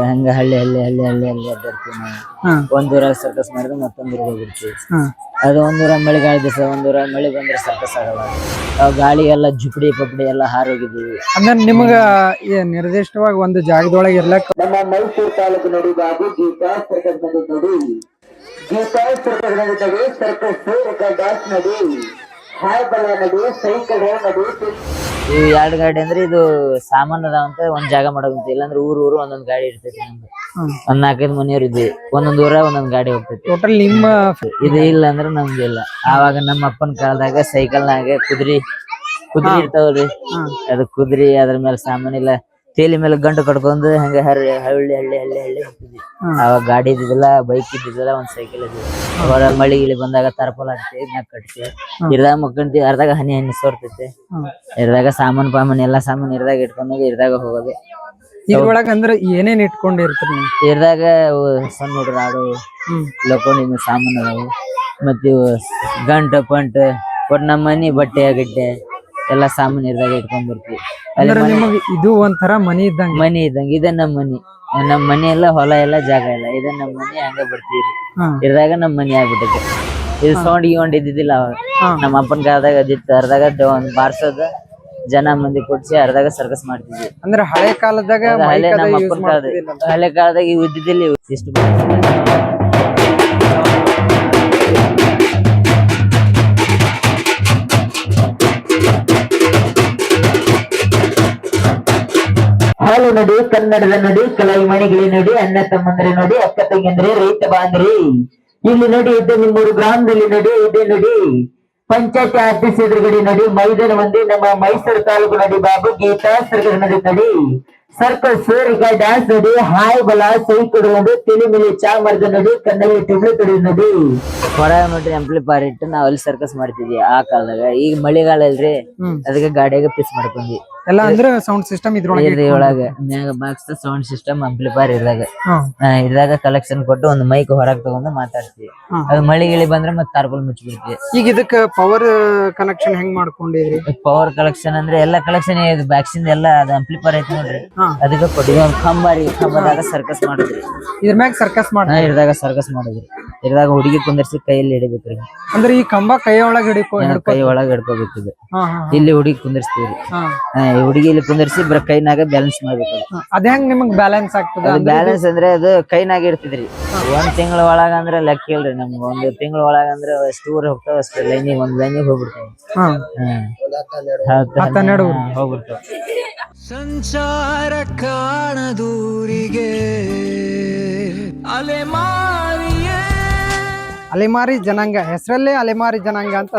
ಹಂಗ ಹಳ್ಳಿ ಹಳ್ಳಿ ಹಳ್ಳಿ ಹಳ್ಳಿ ಹಳ್ಳಿ ಅಡ್ಡಾಡ್ತೀವಿ ನಾವು ಹಾ. ಒಂದ್ ಊರಾಗ ಸರ್ಕಸ್ ಮಾಡಿದ್ರೆ ಮತ್ತೊಂದೂರಿಗೆ ಹೋಗಿರ್ತೀವಿ ಹಾ. ಅದು ಒಂದೂರ ಮಳೆಗಾಲ ಮಳೆ ಗಾಳಿ ದಿವಸ ಒಂದೂರ ಮಳೆ ಬಂದ್ರೆ ಸರ್ಕಸ್ ಆಗಲ್ಲ. ಅವ್ ಗಾಳಿ ಎಲ್ಲ ಜುಪಡಿ ಪಪಡಿ ಎಲ್ಲ ಹಾರೋಗಿದ್ದೀವಿ. ಅಂದ್ರೆ ನಿಮಗ ನಿರ್ದಿಷ್ಟವಾಗಿ ಒಂದು ಜಾಗದೊಳಗೆ ಇರ್ಲಕ್ಕ ನಮ್ಮ ಮೈಸೂರು ತಾಲೂಕು ನಡಿ ಬಾಬು ಗೀತಾ ಸರ್ಕಸ್ ನಡೀತದೆ. ನಡಿ ಗೀತಾ ಸರ್ಕಸ್ ನಡೀತದೆ. ನಡಿ ಸರ್ಕಸ್ ಡ್ಯಾನ್ಸ್ ನಡಿ. ಹಾಯ್ ಬಲ ನಡಿ. ಸೈಕಲ್ ನಡಿ. ಇವು ಎರಡು ಗಾಡಿ ಅಂದ್ರೆ ಇದು ಸಾಮಾನ್ ಅದಾವಂತ ಒಂದ್ ಜಾಗ ಮಾಡೋದಂತ ಇಲ್ಲಾಂದ್ರೆ ಊರು ಊರು ಒಂದೊಂದ್ ಗಾಡಿ ಇರ್ತೈತಿ ನಮ್ದು. ಒಂದ್ ನಾಲ್ಕೈದು ಮನೆಯವ್ರು ಇದ್ವಿ. ಒಂದೊಂದ್ ಊರ ಒಂದೊಂದ್ ಗಾಡಿ ಹೋಗ್ತೈತಿ. ಟೋಟಲ್ ನಿಮ್ಮ ಇದು ಇಲ್ಲ ಅಂದ್ರೆ ನಮ್ದು ಇಲ್ಲ. ಆವಾಗ ನಮ್ಮ ಅಪ್ಪನ ಕಾಲದಾಗ ಸೈಕಲ್ನಾಗ ಕುದ್ರಿ ಕುದ್ರಿ ಇರ್ತಾವಲ್ರಿ. ಅದು ಕುದ್ರಿ ಅದ್ರ ಮೇಲೆ ಸಾಮಾನಿಲ್ಲ ತೇಲಿ ಮೇಲೆ ಗಂಟು ಕಟ್ಕೊಂಡು ಹಂಗ ಹಳ್ಳಿ ಹಳ್ಳಿ ಹಳ್ಳಿ ಹಳ್ಳಿ ಹಳ್ಳಿ ಹೋಗ್ತಿದ್ವಿ. ಅವಾಗ ಗಾಡಿ ಇದ್ದಿದ್ದಿಲ್ಲ ಬೈಕ್ ಇದ್ದಿದ್ದಿಲ್ಲ ಒಂದ್ ಸೈಕಲ್ ಇದ್ವಿ. ಅವಾಗ ಮಳಿ ಗಿಳಿ ಬಂದಾಗ ತರಪಲ್ ಹಾಕ್ತಿವಿ ಮ್ಯಾಕ್ ಕಟ್ತಿ ಇರ್ದಾಗ ಮಕ್ಕಂತೀವಿ ಅರ್ದಾಗ ಹನಿ ಹನಿ ಸೋರ್ತೈತಿ ಇರ್ದಾಗ ಸಾಮಾನ್ ಪಾಮಾನ್ ಎಲ್ಲಾ ಸಾಮಾನ್ ಇರ್ದಾಗ ಇಟ್ಕೊಂಡು ಇರ್ದಾಗ ಹೋಗೋದು. ಇದ್ರೊಳಗ ಅಂದ್ರೆ ಏನೇನ್ ಇಟ್ಕೊಂಡಿರ್ತೀರಿ ನೀವು? ಇರ್ದಾಗ ಅವು ಸಣ್ಣ ಹುಡುಗ್ರು ಆಡು ಲೋಕೊಂಡ್ ಸಾಮಾನ್ ಅದಾವು. ಮತ್ತೆ ಇವು ಗಂಟ ಪಂಟ ಒಟ್ ನಮ್ಮ ಮನಿ ಬಟ್ಟೆ ಗಿಟ್ಟೆ ಎಲ್ಲಾ ಸಾಮಾನ್ ಇರ್ದಾಗ ಇಟ್ಕೊಂಡ್ ಬರ್ತೀವಿ. ಅಂದ್ರೆ ನಿಮಗ್ ಇದು ಒಂಥರ ಮನಿ ಇದ್ದಂಗ. ಮನಿ ಇದ್ದಂಗ. ಇದ ನಮ್ಮ ಮನಿ. ನಮ್ಮ ಮನಿ ಎಲ್ಲ ಹೊಲ ಎಲ್ಲ ಜಾಗ ಇಲ್ಲ. ಇದ ನಮ್ಮ ಮನಿ ಹಂಗ ಬರ್ತೀವಿ ಇದ್ರಾಗ ಇರ್ದಾಗ ನಮ್ಮ ಮನಿ ಆಗ್ಬಿಟ್ಟೈತೆ. ಇದು ಸೌಂಡ್ ಗಿೌಂಡ್ ಇದ್ದಿದ್ದಿಲ್ಲ ಅವಾಗ. ನಮ್ಮ ಅಪ್ಪನ ಕಾಲದಾಗ ಅದಿತ್ತು. ಅರ್ದಾಗ ದ- ಒಂದ್ ಬಾರ್ಸೋದ ಜನ ಮಂದಿ ಕೊಡ್ಸಿ ಅರ್ದಾಗ ಸರ್ಕಸ್ ಮಾಡ್ತಿದ್ವಿ. ಅಂದ್ರೆ ಹಳೆ ಕಾಲದಾಗ ಹಳೆ ನಮ್ಮ ಅಪ್ಪನ ಕಾಲದಾಗ ಹಳೆ ಕಾಲದಾಗ ಇವು ಇದ್ದಿದ್ದಿಲ್ಲ ಇಷ್ಟು ಹಾಲು ನಡಿ ಕನ್ನಡದ ನಡಿ ಕಲಾವಿಮಣಿಗಳ ನಡಿ ಅಣ್ಣ ತಮ್ಮಂದ್ರ ನೋಡಿ ಅಕ್ಕ ತಂಗಂದ್ರೆ ರೈತ ಬಾಂಧ್ರಿ ಇಲ್ಲಿ ನಡಿ ಇದ್ದ ನಿಮ್ಮೂರು ಗ್ರಾಮದಲ್ಲಿ ನಡಿ ಇದೆ ನಡಿ. ಪಂಚಾಯತಿ ಆಫೀಸ್ ಎದುರುಗಡೆ ನಡಿ ಮೈದಾನ ಒಂದೇ ನಮ್ಮ ಮೈಸೂರು ತಾಲೂಕು ನಡಿ ಬಾಬು ಗೀತಾ ಸರ್ಕಸ್ ನಡಿ ನಡಿ. ಸರ್ಕಲ್ ಈಗ ಡ್ಯಾನ್ಸ್ ನಡಿ ಹಾಯ್ ಬಲ ಸೈ ಕೊಡುವುದು ತಿಳಿ ಮೇಲೆ ಚಾ ಮರದ ನಡಿ ಕನ್ನಡ ತಿಳಿ ಕಡಿ ನಡಿ. ನೋಡ್ರಿ ಆಂಪ್ಲಿಫೈರ್ ಇಟ್ಟು ನಾವ್ ಅಲ್ಲಿ ಸರ್ಕಸ್ ಮಾಡ್ತಿದ್ವಿ ಆ ಕಾಲದಾಗ. ಈಗ ಮಳೆಗಾಲ ಅಲ್ರಿ ಅದಕ್ಕೆ ಗಾಡಿಯಾಗ ಪಿಸ್ ಮಾಡ್ಕೊಂಡ್ವಿ. ಎಲ್ಲ ಅಂದ್ರೆ ಸೌಂಡ್ ಸಿಸ್ಟಮ್ ಇದ್ರೊಳಗೆ ಇದ್ರಿ ಒಳಗ ಮ್ಯಾಗ ಬಾಕ್ಸ್ ಸೌಂಡ್ ಸಿಸ್ಟಮ್ ಆಂಪ್ಲಿಫೈರ್ ಇದ್ರಾಗ ಹ್ಮ್ ಆ, ಇದ್ರಾಗ ಕಲೆಕ್ಷನ್ ಕೊಟ್ಟು ಒಂದು ಮೈಕ್ ಹೊರಗ್ ತಗೊಂಡು ಮಾತಾಡ್ತೀವಿ ಹ್ಮ್. ಅದು ಮಳಿ ಗಿಳಿ ಬಂದ್ರೆ ಮತ್ತೆ ತಾರ್ಪಲ್ ಮುಚ್ಚಿಬಿಡ್ತೀವಿ ಈಗ ಇದಕ್ಕ ಪವರ್ ಕನೆಕ್ಷನ್ ಹೆಂಗ್ ಮಾಡ್ಕೊಂಡಿದ್ರಿ ಪವರ್ ಕಲೆಕ್ಷನ್ ಅಂದ್ರೆ ಎಲ್ಲಾ ಕಲೆಕ್ಷನ್ ಇದು ಬ್ಯಾಕ್ಸಿಂದ ಎಲ್ಲ ಅದು ಆಂಪ್ಲಿಫೈರ್ ಐತಿ ನೋಡ್ರಿ ಹಾ ಅದಕ್ಕೆ ಕೊಟ್ಟಿದ್ವಿ ಒಂದು ಕಂಬ ರೀ ಕಂಬದಾಗ ಸರ್ಕಸ್ ಮಾಡಿದ್ರಿ ಇದ್ರ ಮ್ಯಾಗ ಸರ್ಕಸ್ ಮಾಡ ಹಾ ಇರ್ದಾಗ ಸರ್ಕಸ್ ಮಾಡಿದ್ರಿ ಇರ್ದಾಗ ಹುಡುಗಿ ಕುಂದರ್ಸಿ ಕೈಯಲ್ಲಿ ಹಿಡಿಬೇಕ್ರಿ. ಅಂದ್ರೆ ಈ ಕಂಬ ಕೈ ಒಳಗ್ ಹಿಡಿಕೊ ಕೈ ಒಳಗ್ ಹಿಡ್ಕೋಬೇಕು ಇಲ್ಲಿ ಹುಡುಗಿ ಕುಂದರ್ಸ್ತೀವ್ರಿ. ಹಾ. ಹಾ, ಈ ಹುಡುಗಿ ಇಲ್ಲಿ ಕುಂದರ್ಸಿ ಬರ ಕೈನಾಗ ಬ್ಯಾಲೆನ್ಸ್ ಮಾಡ್ಬೇಕು ಅದ ಹೆಂಗ್ ನಿಮಗ್ ಬ್ಯಾಲೆನ್ಸ್ ಆಗ್ತದ? ಬ್ಯಾಲೆನ್ಸ್ ಅಂದ್ರೆ ಅದು ಕೈನಾಗ ಇರ್ತಿದ್ರಿ ಒಂದ್ ತಿಂಗಳ ಒಳಗ ಅಂದ್ರೆ ಲೆಕ್ಕ ಇಲ್ರಿ ನಮ್ಗೆ. ಒಂದ್ ತಿಂಗಳ ಒಳಗ ಅಂದ್ರೆ ಎಷ್ಟು ಊರ್ ಹೋಗ್ತಾವ ಅಷ್ಟೇ. ಲೈನಿಗೆ ಒಂದ್ ಲೈನಿಗೆ ಹೋಗ್ಬಿಡ್ತಾವ. ಹೋಗ್ಬಿಡ್ತಾವ. ಸಂಚಾರ ಕಾಣದೂರಿಗೆ ಅಲೆಮಾರಿಯೇ ಅಲೆಮಾರಿ ಜನಾಂಗ ಹೆಸರಲ್ಲೇ ಅಲೆಮಾರಿ ಜನಾಂಗ ಅಂತ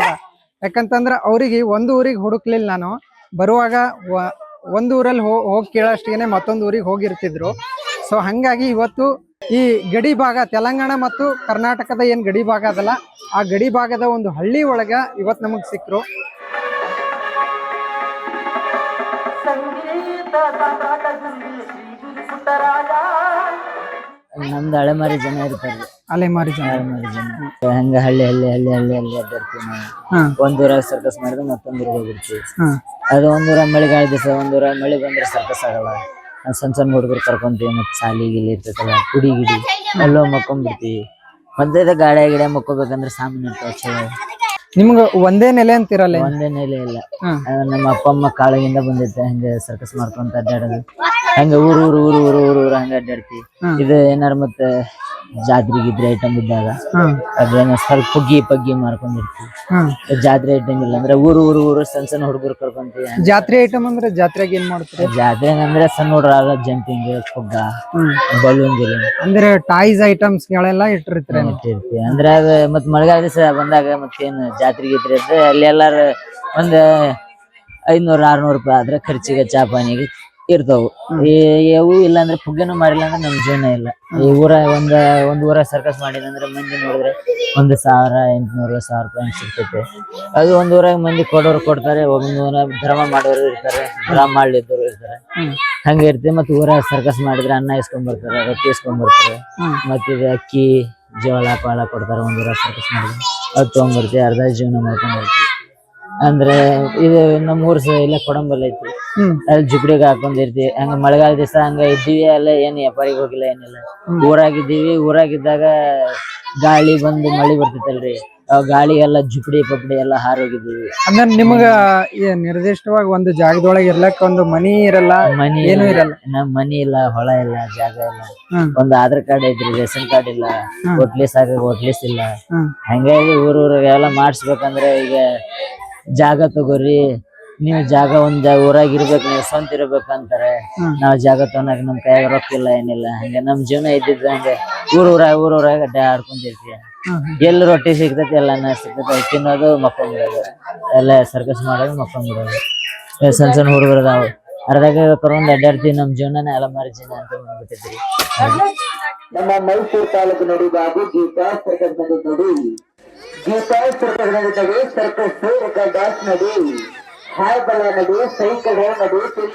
ಯಾಕಂತಂದ್ರೆ ಅವ್ರಿಗೆ ಒಂದು ಊರಿಗೆ ಹುಡುಕ್ಲಿಲ್ಲ ನಾನು. ಬರುವಾಗ ವ- ಒಂದು ಊರಲ್ಲಿ ಹೋ ಹೋಗಿ ಕೇಳೋಷ್ಟಿಗೆ ಮತ್ತೊಂದು ಊರಿಗೆ ಹೋಗಿರ್ತಿದ್ರು. ಸೊ ಹಂಗಾಗಿ ಇವತ್ತು ಈ ಗಡಿ ಭಾಗ ತೆಲಂಗಾಣ ಮತ್ತು ಕರ್ನಾಟಕದ ಏನ್ ಗಡಿ ಭಾಗ ಅದಲ್ಲ ಆ ಗಡಿ ಭಾಗದ ಒಂದು ಹಳ್ಳಿ ಒಳಗ ಇವತ್ತು ನಮಗ್ ಸಿಕ್ಕರು ನಮ್ದು ಅಳೆಮಾರಿ ಜನ ಇರ್ತಾರೆ. ಅಲೆಮಾರಿ ಜನ. ಅಳೆಮಾರಿ ಜನ. ಹಂಗ ಹಳ್ಳಿ ಹಳ್ಳಿ ಹಳ್ಳಿ ಹಳ್ಳಿ ಹಳ್ಳಿ ಅಡ್ಡಾಡ್ತೀವಿ ನಾವು. ಹಾ. ಒಂದ್ ಊರಾಗ ಸರ್ಕಸ್ ಮಾಡಿದ್ರೆ ಮತ್ತೊಂದ್ ಊರಿಗೆ ಹೋಗಿರ್ತೀವಿ ಅದು ಒಂದೂರ ಮಳೆಗಾಲ ದಿವಸ ಒಂದೂರ ಮಳೆ ಬಂದ್ರೆ ಸರ್ಕಸ್ ಆಗಲ್ಲ. ಸಣ್ಣ ಸಣ್ಣ ಹುಡುಗರು ಕರ್ಕೊಂತೀವಿ ಮತ್ತೆ ಸಾಲಿ ಗಿಲಿ ಇರ್ತೈತಲ್ಲ ಗುಡಿ ಗಿಡಿ ಅಲ್ಲೋ ಮಕ್ಕೊಂಡ್ಬಿಡ್ತೀವಿ ಮತ್ತೆ ಗಾಡಿ ಗಿಡ ಮಕ್ಕೋಬೇಕಂದ್ರೆ ಸಾಮಾನ್ಯ ಇರ್ತಾವ ಚಲೋ ನಿಮ್ಗ ಒಂದೇ ನೆಲೆ ಅಂತಿರಲ್ಲ ಒಂದೇ ನೆಲೆ ಇಲ್ಲ. ನಮ್ಮ ಅಪ್ಪ ಅಮ್ಮ ಕಾಳಗಿಂದ ಬಂದಿದ್ದೆ ಹಂಗೆ ಸರ್ಕಸ್ ಮಾಡ್ಕೊಂತ ಅಡ್ಡಾಡೋದು. ಹಂಗ ಊರು ಊರು ಊರು ಊರು ಹಂಗ ಅಡ್ಡಾಡ್ತಿ. ಇದು ಏನಾರ ಮತ್ತ ಜಾತ್ರೆ ಗಿದ್ರೆ ಐಟಮ್ ಇದ್ದಾಗ ಅದೇನೋ ಸ್ವಲ್ಪ ಪುಗ್ಗಿ ಪಗ್ಗಿ ಮಾರ್ಕೊಂಡಿರ್ತೀವಿ. ಜಾತ್ರೆ ಐಟಮ್ ಇಲ್ಲ ಅಂದ್ರೆ ಊರು ಊರು ಊರು ಸಣ್ಣ ಸಣ್ಣ ಹುಡುಗರು ಕರ್ಕೊಂತೀವಿ. ಜಾತ್ರೆ ಐಟಮ್ ಅಂದ್ರೆ ಜಾತ್ರೆಗೆ ಏನ್ ಮಾಡ್ತಾರೆ? ಜಾತ್ರೆ ಅಂದ್ರೆ ಸಣ್ಣ ಹುಡುಗರ ಜಂಪಿಂಗ್ ಪುಗ್ಗ ಬಲೂನ್ ಗಿಲೂನ್. ಅಂದ್ರೆ ಟಾಯ್ಸ್ ಐಟಮ್ಸ್ ಗಳೆಲ್ಲ ಇಟ್ಟಿರ್ತಾರೆ ಇಟ್ಟಿರ್ತೀವಿ. ಅಂದ್ರೆ ಅದ ಮತ್ ಮಳೆಗಾಲ ದಿವಸ ಬಂದಾಗ ಮತ್ತೇನ್ ಜಾತ್ರೆ ಗಿತ್ರೆ ಇದ್ರೆ ಅಲ್ಲಿ ಎಲ್ಲಾರು ಒಂದ್ ಐದ್ನೂರ ಆರ್ನೂರು ರೂಪಾಯಿ ಆದ್ರೆ ಖರ್ಚಿಗೆ ಚಾ ಪಾನಿಗೆ ಇರ್ತಾವು. ಅವು ಇಲ್ಲ ಅಂದ್ರೆ ಪುಗ್ಗೆನೂ ಮಾಡಿಲ್ಲ ಅಂದ್ರೆ ನಮ್ ಜೀವನ ಇಲ್ಲ. ಈ ಊರ ಒಂದ, ಒಂದ್ ಊರ ಸರ್ಕಸ್ ಮಾಡಿದಂದ್ರೆ ಮಂದಿ ನೋಡಿದ್ರೆ ಒಂದ್ ಸಾವಿರ ಎಂಟ್ನೂರು, ಸಾವಿರ ರೂಪಾಯಿ ಸಿಗ್ತೈತೆ. ಅದು ಒಂದ್ ಊರಾಗ ಮಂದಿ ಕೊಡೋರು ಕೊಡ್ತಾರೆ ಒಂದ್ ಊರ ಧರ್ಮ ಮಾಡೋರು ಇರ್ತಾರೆ ಧರ್ಮ ಮಾಡಿದ್ರು ಇರ್ತಾರೆ. ಹಂಗೆ ಇರ್ತೀವಿ ಮತ್ತೆ ಊರ ಸರ್ಕಸ್ ಮಾಡಿದ್ರೆ ಅನ್ನ ಇಸ್ಕೊಂಡ್ ಬರ್ತಾರೆ ರೊಟ್ಟಿ ಇಸ್ಕೊಂಡ್ ಬರ್ತಾರೆ ಮತ್ತಿದ ಅಕ್ಕಿ, ಜೋಳ ಪಾಳ ಕೊಡ್ತಾರೆ ಒಂದ್ ಊರ ಸರ್ಕಸ್ ಮಾಡಿದ್ರೆ. ಅದು ತಗೊಂಡ್ಬರ್ತೀವಿ ಅರ್ಧ ಜೀವನ ಮಾಡ್ಕೊಂಡ್ ಬರ್ತೀವಿ ಅಂದ್ರೆ ಇದು ನಮ್ಮ ಊರ್ ಇಲ್ಲ ಕೊಡಂಬಲ್ ಐತಿ. ಅಲ್ಲಿ ಜುಬ್ಡಿಗೆ ಹಾಕೊಂಡಿರ್ತೀವಿ. ಹಂಗ ಮಳೆಗಾಲ ದಿವಸ ಹಂಗ ಇದ್ದೀವಿ ಅಲ್ಲ ಏನ್ ವ್ಯಾಪಾರಿಗೆ ಹೋಗಿಲ್ಲ ಏನಿಲ್ಲ. ಊರಾಗಿದ್ದೀವಿ ಊರಾಗಿದ್ದಾಗ ಗಾಳಿ ಬಂದು ಮಳಿ ಬರ್ತೈತಲ್ರಿ ಗಾಳಿ ಎಲ್ಲ ಜುಪಡಿ ಪಪಡಿ ಎಲ್ಲ ಹಾರೋಗಿದ್ದೀವಿ. ಅಂದ್ರೆ ನಿಮಗ ನಿರ್ದಿಷ್ಟವಾಗಿ ಒಂದು ಜಾಗದೊಳಗೆ ಇರ್ಲಕ್ ಒಂದು ಮನಿ ಇರಲ್ಲ ಮನಿ ಏನು ಇರಲ್ಲ. ನಮ್ ಮನಿ ಇಲ್ಲ ಹೊಲ ಇಲ್ಲ ಜಾಗ ಇಲ್ಲ. ಒಂದು ಆಧಾರ್ ಕಾರ್ಡ್ ಐತ್ರಿ ರೇಷನ್ ಕಾರ್ಡ್ ಇಲ್ಲ. ಹೋಟ್ಲಿಸ್ ಆಗ ಹೋಟ್ಲಿಸ್ ಇಲ್ಲ. ಹಂಗಾಗಿ ಊರ್ ಊರಿಗೆ ಎಲ್ಲ ಮಾಡಿಸ್ಬೇಕಂದ್ರೆ ಈಗ ಜಾಗ ತಗೋರಿ. ನೀವು ಜಾಗ ಒಂದ್ ಜಾಗ ಊರಾಗ ಇರ್ಬೇಕು ನೀವು ಸ್ವಂತ ಇರ್ಬೇಕು ಅಂತಾರೆ. ನಾವ್ ಜಾಗ ತಗೊಂಡಾಗ ನಮ್ ಕೈಯಾಗ ರೊಕ್ಕ ಇಲ್ಲ ಏನಿಲ್ಲ. ಹಂಗೆ ನಮ್ ಜೀವನ ಇದ್ದಿದ್ರೆ ಹಂಗೆ ಊರ್ ಊರಾಗ ಊರ್ ಊರಾಗ ಅಡ್ಡ ಆಡ್ಕೊಂಡಿರ್ತೀವಿ. ಎಲ್ಲಿ ರೊಟ್ಟಿ ಸಿಗ್ತೈತಿ ಎಲ್ಲ ಸಿಗ್ತೈತಿ ತಿನ್ನೋದು ಮಕ್ಕೊಂಡ್ಬಿಡೋದು ಎಲ್ಲ ಸರ್ಕಸ್ ಮಾಡೋದು ಮಕ್ಕೊಂಡ್ಬಿಡೋದು ಬಿಡೋದು. ಸಣ್ಣ ಸಣ್ಣ ಹುಡುಗರು ಅದಾವ. ಅರ್ಧಾಗ ಕರ್ಕೊಂಡ್ ಅಡ್ಡಾಡ್ತೀವಿ ನಮ್ ಜೀವನ ಎಲ್ಲ ಜೀವನ ಅಂತ ನಮ್ಮ ಮೈಸೂರು ತಾಲೂಕು ನೋಡಿ ಬಾಬು ಗೀತಾ ಸರ್ಕಸ್ ನಡಿ ನೋಡಿ ಗೀತಾ ಸರ್ಕಸ್ ದಾಸ್ ನದಿ ಹಾಯ್ಬಲ ನದಿ ನಡಿ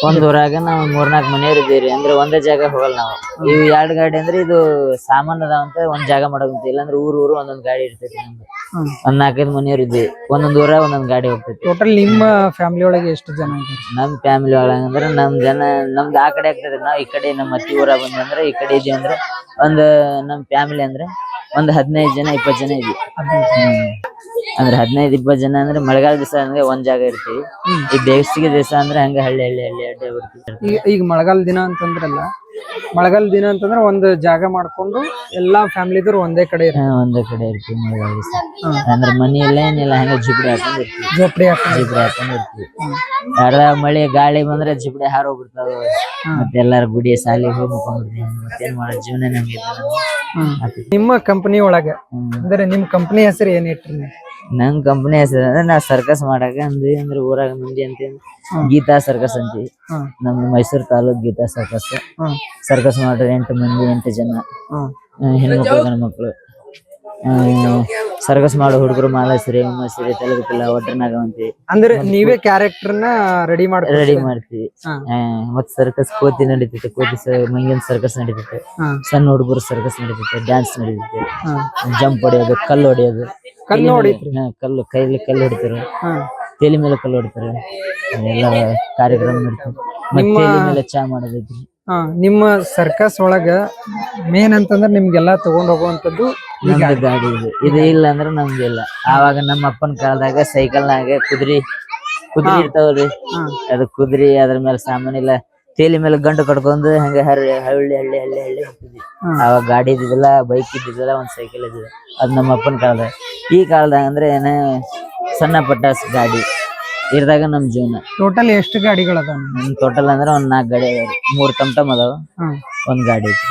ಒಂದ್ ಊರಾಗ ನಾವ್ ಮೂರ್ನಾಲ್ಕ್ ಮನೆಯವ್ರು ಇದ್ದೀರಿ ಅಂದ್ರೆ ಒಂದೇ ಜಾಗ ಹೋಗಲ್ಲ ನಾವು. ಇವು ಎರಡ್ ಗಾಡಿ ಅಂದ್ರೆ ಇದು ಸಾಮಾನ್ ಅದಾವ ಅಂತ ಒಂದ್ ಜಾಗ ಮಾಡೋದಂತ ಇಲ್ಲಾಂದ್ರೆ ಊರ್ ಊರು ಒಂದೊಂದ್ ಗಾಡಿ ಇರ್ತೈತಿ ನಮ್ದು. ಒಂದ್ ನಾಲ್ಕೈದು ಮನೆಯವ್ರು ಇದ್ವಿ ಒಂದೊಂದ್ ಊರ ಒಂದೊಂದ್ ಗಾಡಿ ಹೋಗ್ತೈತಿ. ಟೋಟಲ್ ನಿಮ್ಮ ಫ್ಯಾಮಿಲಿ ಒಳಗೆ ಎಷ್ಟು ಜನ ಇದ್ದಾರೆ? ನಮ್ ಫ್ಯಾಮಿಲಿ ಒಳಗ ಅಂದ್ರೆ ನಮ್ ಜನ ನಮ್ದು ಆ ಕಡೆ ಆಗ್ತದೆ ನಾವ್ ಈ ಕಡೆ ನಮ್ಮ ಅತ್ತಿ ಊರ ಬಂದಂದ್ರೆ ಈ ಕಡೆ ಇದೀವಿ ಅಂದ್ರೆ ಒಂದ್ ನಮ್ ಫ್ಯಾಮಿಲಿ ಅಂದ್ರೆ ಒಂದ್ ಹದಿನೈದು ಜನ ಇಪ್ಪತ್ ಜನ ಇದ್ವಿ. ಅಂದ್ರೆ ಹದಿನೈದು ಇಪ್ಪತ್ ಜನ ಅಂದ್ರೆ ಮಳೆಗಾಲ ದಿವಸ ಅಂದ್ರೆ ಒಂದ್ ಜಾಗ ಇರ್ತೀವಿ. ಈ ಬೇಸಿಗೆ ದಿವಸ ಅಂದ್ರೆ ಹಂಗ ಹಳ್ಳಿ ಹಳ್ಳಿ ಹಳ್ಳಿ ಅಡ್ಡ ಬರ್ತೀವಿ ಈಗ ಈಗ ಮಳೆಗಾಲ ದಿನ ಅಂತಂದ್ರಲ್ಲ ಮಳೆಗಾಲ ದಿನ ಅಂತಂದ್ರೆ ಒಂದು ಜಾಗ ಮಾಡ್ಕೊಂಡು ಎಲ್ಲಾ ಫ್ಯಾಮಿಲಿದವ್ರು ಒಂದೇ ಕಡೆ ಇರ್ತಾರೆ. ಒಂದೇ ಕಡೆ ಇರ್ತೀವಿ ಮಳೆಗಾಲ ದಿವಸ. ಅಂದ್ರೆ ಮನಿ ಏನಿಲ್ಲ ಹಂಗ ಜಿಬ್ಡಿ ಹಾಕೊಂಡ್ ಇರ್ತೀವಿ. ಜೋಪಡಿ ಹಾಕೊಂಡು ಜಿಬ್ಡಿ ಹಾಕೊಂಡ್ ಇರ್ತೀವಿ. ಯಾರ ಮಳೆ ಗಾಳಿ ಬಂದ್ರೆ ಜಿಬ್ಡಿ ಹಾರೋಗ್ಬಿಡ್ತಾವ. ಮತ್ತೆ ಎಲ್ಲಾರ ಗುಡಿ ಸಾಲಿ ಹೋಗಿ ಮುಕೊಂಡ್ಬಿಡ್ತೀವಿ ಮತ್ತೇನ್ ಜೀವನ ನಮ್ಗೆ ಇದು. ನಿಮ್ಮ ಕಂಪನಿ ಒಳಗ. ಅಂದ್ರೆ ನಿಮ್ ಕಂಪನಿ ಹೆಸರು ಏನ್ ಇಟ್ರಿ ನೀವು? ನಮ್ ಕಂಪನಿ ಹೆಸರು ಅಂದ್ರೆ ನಾ ಸರ್ಕಸ್ ಮಾಡಾಕ ಅಂದ್ರಿ ಅಂದ್ರೆ ಊರಾಗ ಮಂದಿ ಅಂತ ಗೀತಾ ಸರ್ಕಸ್ ಅಂತೀವಿ. ನಮ್ಮ ನಮ್ ಮೈಸೂರು ತಾಲೂಕ್ ಗೀತಾ ಸರ್ಕಸ್ ಸರ್ಕಸ್ ಮಾಡ್ರಿ ಎಂಟು ಮಂದಿ ಎಂಟು ಜನ. ಹೆಣ್ಮಕ್ಳು ಗಂಡು ಮಕ್ಳು ಸರ್ಕಸ್ ಮಾಡೋ ಹುಡುಗರು ಮಾಲಾಸಿರಿ ಉಮ್ಮಸಿರಿ ತೆಲುಗುಪಿಲ್ಲ ಒಡ್ರನಾಗವಂತಿ ಅಂದ್ರೆ ನೀವೇ ಕ್ಯಾರೆಕ್ಟರ್ನ ರೆಡಿ ಮಾಡಿ ರೆಡಿ ಮಾಡ್ತೀವಿ ಮತ್ ಸರ್ಕಸ್ ಕೋತಿ ನಡೀತೈತೆ ಕೋತಿ ಮಂಗಿನ ಸರ್ಕಸ್ ನಡೀತೈತೆ. ಹಾ. ಸಣ್ಣ ಹುಡುಗರು ಸರ್ಕಸ್ ನಡೀತೈತೆ ಡ್ಯಾನ್ಸ್ ನಡೀತೈತೆ. ಹಾ. ಜಂಪ್ ಹೊಡಿಯೋದು ಕಲ್ಲು ಹೊಡೆಯೋದು. ಕಲ್ಲು ಹೊಡಿತ್ರಿ? ಕಲ್ಲು ಕೈಲಿ ಕಲ್ಲು ಹೊಡಿತಾರೆ. ತೆಲಿ ಮೇಲೆ ಕಲ್ಲು ಹೊಡಿತಾರೆ. ಎಲ್ಲ ಕಾರ್ಯಕ್ರಮ ನಡೀತಾರೆ ಮತ್ತೆ ಚಾ ಮಾಡೋದೈತಿ ಹಾ ನಿಮ್ಮ ಸರ್ಕಸ್ ಒಳಗ ಮೇನ್ ಅಂತಂದ್ರೆ ನಿಮ್ಗೆಲ್ಲಾ ತಗೊಂಡ್ ಹೋಗುವಂತದ್ದು ಈ ನಮ್ದು ಗಾಡಿ. ಗಾಡಿ ಇದು. ಇದು ಇಲ್ಲ ಅಂದ್ರೆ ನಮ್ದು ಇಲ್ಲ. ಆವಾಗ ನಮ್ಮ ಅಪ್ಪನ ಕಾಲದಾಗ ಸೈಕಲ್ನಾಗ ಕುದ್ರಿ ಕುದ್ರಿ ಇರ್ತಾವಲ್ರಿ. ಹಾ. ಅದು ಕುದ್ರಿ ಅದ್ರ ಮೇಲೆ ಸಾಮಾನಿಲ್ಲ ತೇಲಿ ಮೇಲೆ ಗಂಟು ಕಟ್ಕೊಂಡು ಹಂಗ ಹರಿ ಹಳ್ಳಿ ಹಳ್ಳಿ ಹಳ್ಳಿ ಹಳ್ಳಿ ಹೋಗ್ತಿದ್ವಿ. ಆವಾಗ ಗಾಡಿ ಇದ್ದಿದ್ದಿಲ್ಲ ಬೈಕ್ ಇದ್ದಿದ್ದಿಲ್ಲ ಒಂದ್ ಸೈಕಲ್ ಇದ್ದಿಲ್ಲ ಅದ್ ನಮ್ಮ ಅಪ್ಪನ ಕಾಲದಾಗ. ಈ ಕಾಲದಾಗ ಅಂದ್ರೆ ಏನ ಸಣ್ಣ ಪಟ್ಟ ಗಾಡಿ. ಇರ್ದಾಗ ನಮ್ ಜೀವನ. ಟೋಟಲ್ ಎಷ್ಟು ಗಾಡಿಗಳ ನಮ್ ಟೋಟಲ್ ಅಂದ್ರೆ ಒಂದ್ ನಾಲ್ಕು ಗಾಡಿ ಅದಾವ. ಮೂರ್ ಟಮ್ ಟಮ್ ಅದಾವ. ಒಂದ್ ಗಾಡಿ ಐತಿ.